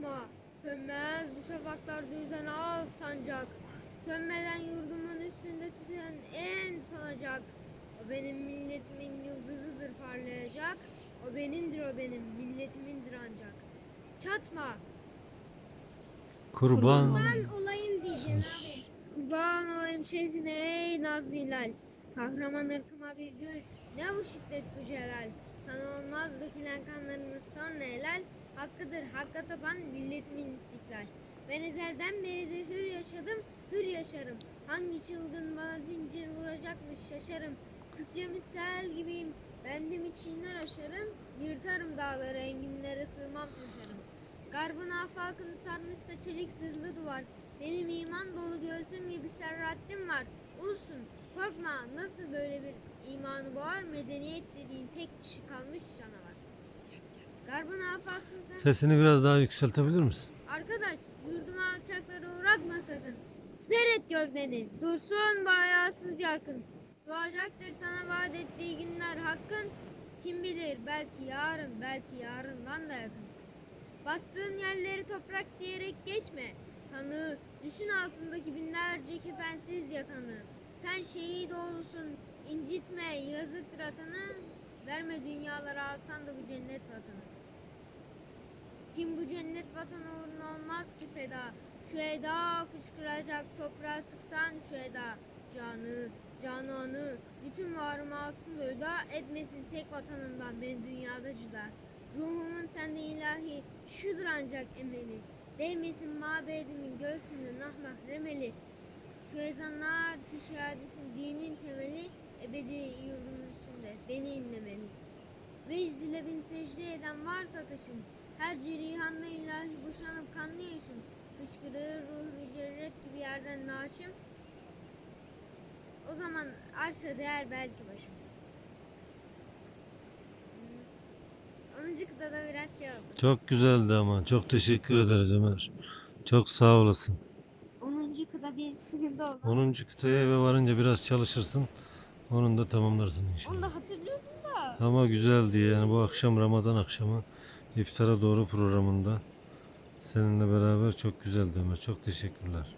Çatma, sönmez bu şafaklar düzen al sancak. Sönmeden yurdumun üstünde tüten en sonacak. O benim milletimin yıldızıdır parlayacak. O benimdir o benim milletimindir ancak. Çatma, Kurban. Ben olayım diyeceksin abi. kurban olayım şehrine ey nazlı hilal. Kahraman ırkıma bir gül, ne bu şiddet bu celal. Sana olmaz dökülen kanlarımız sonra helal. Hakkıdır hakka tapan milletimin istiklal. Ben ezelden beridir hür yaşadım, hür yaşarım. Hangi çılgın bana zincir vuracakmış şaşarım. Kükremiş sel gibiyim, bendim içinden aşarım. Yırtarım dağları, enginlere sığmam taşarım. Garbın afakını sarmışsa çelik zırhlı duvar. Benim iman dolu göğsüm gibi serrattim var. Ulusun, korkma nasıl böyle bir imanı boğar medeniyet dediğin tek kişi kalmış canavar. Sesini biraz daha yükseltebilir misin? Arkadaş yurduma alçakları uğratma sakın. Siper et gövdeni. Dursun bu hayasız yakın. Doğacaktır sana vaat ettiği günler hakkın. Kim bilir belki yarın belki yarından da yakın. Bastığın yerleri toprak diyerek geçme. Tanı düşün altındaki binlerce kefensiz yatanı. Sen şehit olsun incitme yazıktır atanı. Verme dünyalara alsan da bu cennet vatanı. Kim bu cennet vatanı uğruna olmaz ki feda. Şu eda fışkıracak toprağa sıksan şu eda. Canı, cananı, bütün varımı alsın da öda etmesin tek vatanından beni dünyada cüda. Ruhumun sende ilahi şudur ancak emeli. Değmesin mabedimin göğsünde nahmah remeli. Şu ezanlar şehadetin dinin temeli ebedi yurdumun üstünde beni inlemeli. Vecd ile bin secde eden varsa taşım her cerihanla ilahi boşanıp kanlı yaşım Fışkırır ruh mücerret gibi yerden naşım O zaman arşa değer belki başım Hmm. 10. kıtada biraz şey oldu. Çok güzeldi ama. Çok teşekkür ederiz Ömer. Çok sağ olasın. 10. kıda bir sıkıntı oldu. 10. kıtaya eve varınca biraz çalışırsın. Onun da tamamlarsın Onu inşallah. da hatırlıyordum da. Ama güzeldi yani bu akşam Ramazan akşamı iftara doğru programında seninle beraber çok güzeldi Ömer. Çok teşekkürler.